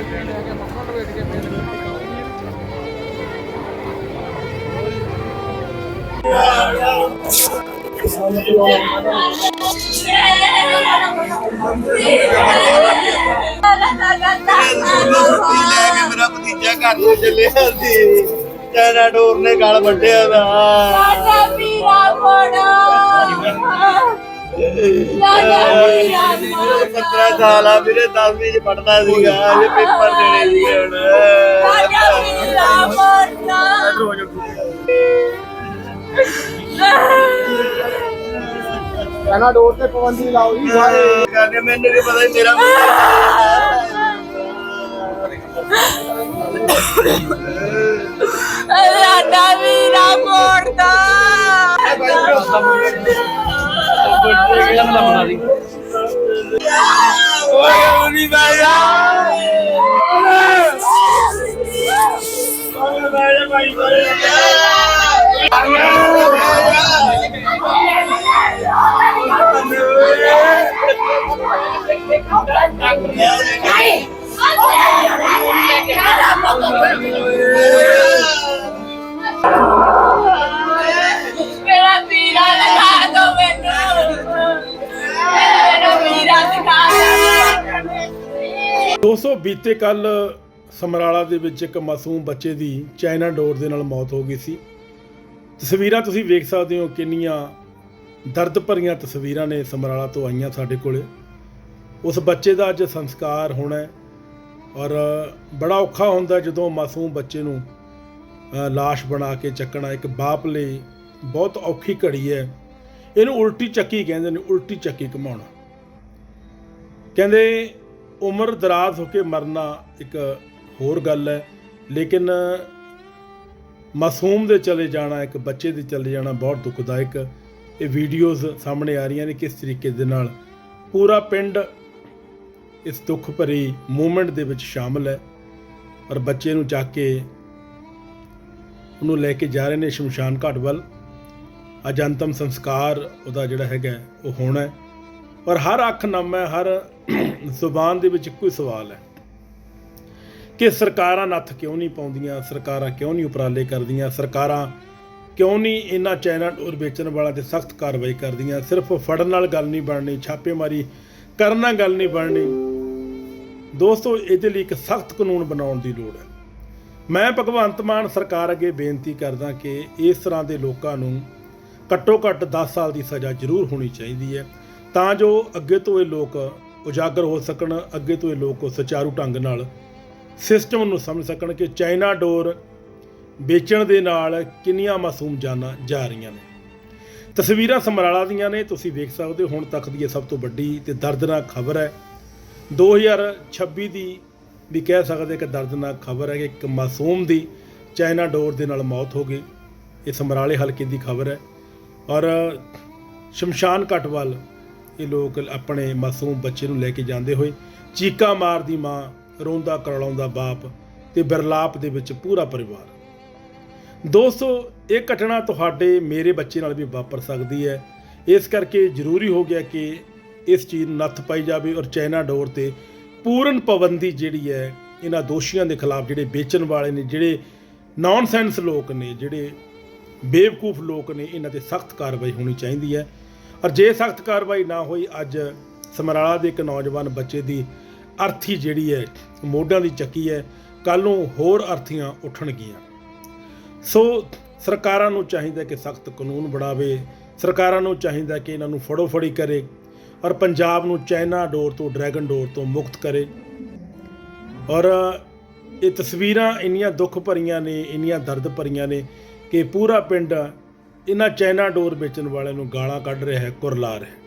ਲੈ ਕੇ ਮੇਰਾ ਭਤੀਜਾ ਘਰ ਨੂੰ ਚੱਲਿਆ ਸੀ ਚਾਈਨਾ ਡੋਰ ਨੇ ਗਲ ਵੱਢਿਆ ਦਾ ਰਾਜਾ ਵੀਰਾ ਮੋੜਾ ਮੇਰੇ 15 ਸਾਲ ਆ ਵੀਰੇ 10ਵੀਂ ਚ ਪੜਦਾ ਸੀਗਾ ਇਹ ਪੇਪਰ ਦੇਣੇ ਸੀ ਹੁਣ। ਰਾਜਾ ਵੀਰਾ ਮੋੜਾ ਕਹਿਣਾ ਡੋਰ ਤੇ ਪਾਬੰਦੀ ਲਾਓ ਜੀ ਸਾਰੇ। ਕਹਿੰਦੇ ਮੈਨੂੰ ਕੀ ਪਤਾ ਸੀ ਮੇਰਾ ਮੁੰਡਾ ਰਾਜਾ ਵੀਰਾ ਮੋੜਾ ਦੋਸਤੋ ਬੀਤੇ ਕੱਲ ਸਮਰਾਲਾ ਦੇ ਵਿੱਚ ਇੱਕ ਮਾਸੂਮ ਬੱਚੇ ਦੀ ਚਾਈਨਾ ਡੋਰ ਦੇ ਨਾਲ ਮੌਤ ਹੋ ਗਈ ਸੀ। ਤਸਵੀਰਾਂ ਤੁਸੀਂ ਵੇਖ ਸਕਦੇ ਹੋ ਕਿੰਨੀਆਂ ਦਰਦ ਭਰੀਆਂ ਤਸਵੀਰਾਂ ਨੇ ਸਮਰਾਲਾ ਤੋਂ ਆਈਆਂ ਸਾਡੇ ਕੋਲੇ। ਉਸ ਬੱਚੇ ਦਾ ਅੱਜ ਸੰਸਕਾਰ ਹੋਣਾ ਹੈ ਔਰ ਬੜਾ ਔਖਾ ਹੁੰਦਾ ਜਦੋਂ ਮਾਸੂਮ ਬੱਚੇ ਨੂੰ ਅ, ਲਾਸ਼ ਬਣਾ ਕੇ ਚੱਕਣਾ ਇੱਕ ਬਾਪ ਲਈ ਬਹੁਤ ਔਖੀ ਘੜੀ ਹੈ। ਇਹਨੂੰ ਉਲਟੀ ਚੱਕੀ ਕਹਿੰਦੇ ਨੇ ਉਲਟੀ ਚੱਕੀ ਘਮਾਉਣਾ। ਕਹਿੰਦੇ ਉਮਰ ਦਰਾਜ਼ ਹੋ ਕੇ ਮਰਨਾ ਇੱਕ ਹੋਰ ਗੱਲ ਹੈ। ਲੇਕਿਨ ਮਾਸੂਮ ਦੇ ਚਲੇ ਜਾਣਾ, ਇੱਕ ਬੱਚੇ ਦੇ ਚਲੇ ਜਾਣਾ ਬਹੁਤ ਦੁਖਦਾਇਕ। ਇਹ ਵੀਡੀਓਜ਼ ਸਾਹਮਣੇ ਆ ਰਹੀਆਂ ਨੇ ਕਿਸ ਤਰੀਕੇ ਦੇ ਨਾਲ। ਪੂਰਾ ਪਿੰਡ ਇਸ ਦੁੱਖ ਭਰੀ ਮੂਵਮੈਂਟ ਦੇ ਵਿੱਚ ਸ਼ਾਮਲ ਹੈ ਔਰ ਬੱਚੇ ਨੂੰ ਚੱਕ ਕੇ ਉਹਨੂੰ ਲੈ ਕੇ ਜਾ ਰਹੇ ਨੇ ਸ਼ਮਸ਼ਾਨ ਘਾਟ ਵੱਲ। ਅੱਜ ਅੰਤਮ ਸੰਸਕਾਰ ਉਹਦਾ ਜਿਹੜਾ ਹੈਗਾ, ਉਹ ਹੋਣਾ ਹੈ। ਔਰ ਹਰ ਅੱਖ ਨਮ ਹੈ, ਹਰ ਜ਼ੁਬਾਨ ਦੇ ਵਿੱਚ ਇੱਕੋ ਹੀ ਸਵਾਲ ਹੈ। ਕਿ ਸਰਕਾਰਾਂ ਨੱਥ ਕਿਉਂ ਨਹੀਂ ਪਾਉਂਦੀਆਂ, ਸਰਕਾਰਾਂ ਕਿਉਂ ਨਹੀਂ ਉਪਰਾਲੇ ਕਰਦੀਆਂ, ਸਰਕਾਰਾਂ ਕਿਉਂ ਨਹੀਂ ਇਹਨਾਂ ਚਾਈਨਾ ਡੋਰ ਵੇਚਣ ਵਾਲਿਆਂ ਤੇ ਸਖਤ ਕਾਰਵਾਈ ਕਰਦੀਆਂ? ਸਿਰਫ ਫੜਨ ਨਾਲ ਗੱਲ ਨਹੀਂ ਬਣਨੀ, ਛਾਪੇਮਾਰੀ ਕਰਨ ਨਾਲ ਗੱਲ ਨਹੀਂ ਬਣਨੀ। ਦੋਸਤੋ, ਇਹਦੇ ਲਈ ਇੱਕ ਸਖਤ ਕਾਨੂੰਨ ਬਣਾਉਣ ਦੀ ਲੋੜ ਹੈ। ਮੈਂ ਭਗਵੰਤ ਮਾਨ ਸਰਕਾਰ ਅੱਗੇ ਬੇਨਤੀ ਕਰਦਾ ਕਿ ਇਸ ਤਰ੍ਹਾਂ ਦੇ ਲੋਕਾਂ ਨੂੰ ਘੱਟੋ ਘੱਟ 10 ਸਾਲ ਦੀ ਸਜ਼ਾ ਜ਼ਰੂਰ ਹੋਣੀ ਚਾਹੀਦੀ ਹੈ, ਤਾਂ ਜੋ ਅੱਗੇ ਤੋਂ ਇਹ ਲੋਕ ਉਜਾਗਰ ਹੋ ਸਕਣ, ਅੱਗੇ ਤੋਂ ਇਹ ਲੋਕ ਸੁਚਾਰੂ ਢੰਗ ਨਾਲ ਸਿਸਟਮ ਨੂੰ ਸਮਝ ਸਕਣ ਕਿ ਚਾਈਨਾ ਡੋਰ ਵੇਚਣ ਦੇ ਨਾਲ ਕਿੰਨੀਆਂ ਮਾਸੂਮ ਜਾਨਾਂ ਜਾ ਰਹੀਆਂ ਨੇ। ਤਸਵੀਰਾਂ ਸਮਰਾਲਾ ਦੀਆਂ ਨੇ, ਤੁਸੀਂ ਵੇਖ ਸਕਦੇ ਹੋ, ਹੁਣ ਤੱਕ ਦੀ ਇਹ ਸਭ ਤੋਂ ਵੱਡੀ ਤੇ ਦਰਦਨਾਕ ਖਬਰ ਹੈ। 2026 ਦੀ ਵੀ ਕਹਿ ਸਕਦੇ ਇੱਕ ਦਰਦਨਾਕ ਖਬਰ ਹੈ ਕਿ ਇੱਕ ਮਾਸੂਮ ਦੀ ਚਾਈਨਾ ਡੋਰ ਦੇ ਨਾਲ ਮੌਤ ਹੋ ਗਈ। ਇਹ ਸਮਰਾਲੇ ਹਲਕੇ ਦੀ ਖਬਰ ਹੈ। ਔਰ ਸ਼ਮਸ਼ਾਨ ਘਾਟ ਵੱਲ ਇਹ ਲੋਕ ਆਪਣੇ ਮਾਸੂਮ ਬੱਚੇ ਨੂੰ ਲੈ ਕੇ ਜਾਂਦੇ ਹੋਏ ਚੀਕਾ ਮਾਰਦੀ ਮਾਂ ਰੋਂਦਾ ਕਰਲਾਉਂਦਾ ਬਾਪ ਤੇ ਬਿਰਲਾਪ ਦੇ ਵਿੱਚ ਪੂਰਾ ਪਰਿਵਾਰ। ਦੋਸਤੋ, ਇਹ ਘਟਨਾ ਤੁਹਾਡੇ ਮੇਰੇ ਬੱਚੇ ਨਾਲ ਵੀ ਵਾਪਰ ਸਕਦੀ ਹੈ। ਇਸ ਕਰਕੇ ਜ਼ਰੂਰੀ ਹੋ ਗਿਆ ਕਿ ਇਸ ਚੀਜ਼ ਨੂੰ ਨੱਥ ਪਾਈ ਜਾਵੇ ਔਰ ਚਾਈਨਾ ਡੋਰ ਤੇ ਪੂਰਨ ਪਾਬੰਦੀ ਜਿਹੜੀ ਹੈ, ਇਹਨਾਂ ਦੋਸ਼ੀਆਂ ਦੇ ਖਿਲਾਫ ਜਿਹੜੇ ਵੇਚਣ ਵਾਲੇ ਨੇ, ਜਿਹੜੇ ਨੌਨਸੈਂਸ ਲੋਕ ਨੇ, ਜਿਹੜੇ ਬੇਵਕੂਫ ਲੋਕ ਨੇ, ਇਹਨਾਂ ਤੇ ਸਖਤ ਕਾਰਵਾਈ ਹੋਣੀ ਚਾਹੀਦੀ ਹੈ। ਔਰ ਜੇ ਸਖਤ ਕਾਰਵਾਈ ਨਾ ਹੋਈ, ਅੱਜ ਸਮਰਾਲਾ ਦੇ ਇੱਕ ਨੌਜਵਾਨ ਬੱਚੇ ਦੀ ਅਰਥੀ ਜਿਹੜੀ ਹੈ ਮੋਢਾਂ ਦੀ ਚੱਕੀ ਹੈ ਕੱਲ ਨੂੰ ਹੋਰ ਅਰਥੀਆਂ ਉੱਠਣਗੀਆਂ। ਸੋ ਸਰਕਾਰਾਂ ਨੂੰ ਚਾਹੀਦਾ ਕਿ ਸਖਤ ਕਾਨੂੰਨ ਬਣਾਵੇ, ਸਰਕਾਰਾਂ ਨੂੰ ਚਾਹੀਦਾ ਕਿ ਇਹਨਾਂ ਨੂੰ ਫੜੋ ਫੜੀ ਕਰੇ ਔਰ ਪੰਜਾਬ ਨੂੰ ਚਾਈਨਾ ਡੋਰ ਤੋਂ, ਡਰੈਗਨ ਡੋਰ ਤੋਂ ਮੁਕਤ ਕਰੇ। ਔਰ ਇਹ ਤਸਵੀਰਾਂ ਇੰਨੀਆਂ ਦੁੱਖ ਭਰੀਆਂ ਨੇ, ਇੰਨੀਆਂ ਦਰਦ ਭਰੀਆਂ ਨੇ ਕਿ ਪੂਰਾ ਪਿੰਡ ਇਹਨਾਂ ਚਾਈਨਾ ਡੋਰ ਵੇਚਣ ਵਾਲਿਆਂ ਨੂੰ ਗਾਲਾਂ ਕੱਢ ਰਿਹਾ ਹੈ, ਕੁਰਲਾ ਰਿਹਾ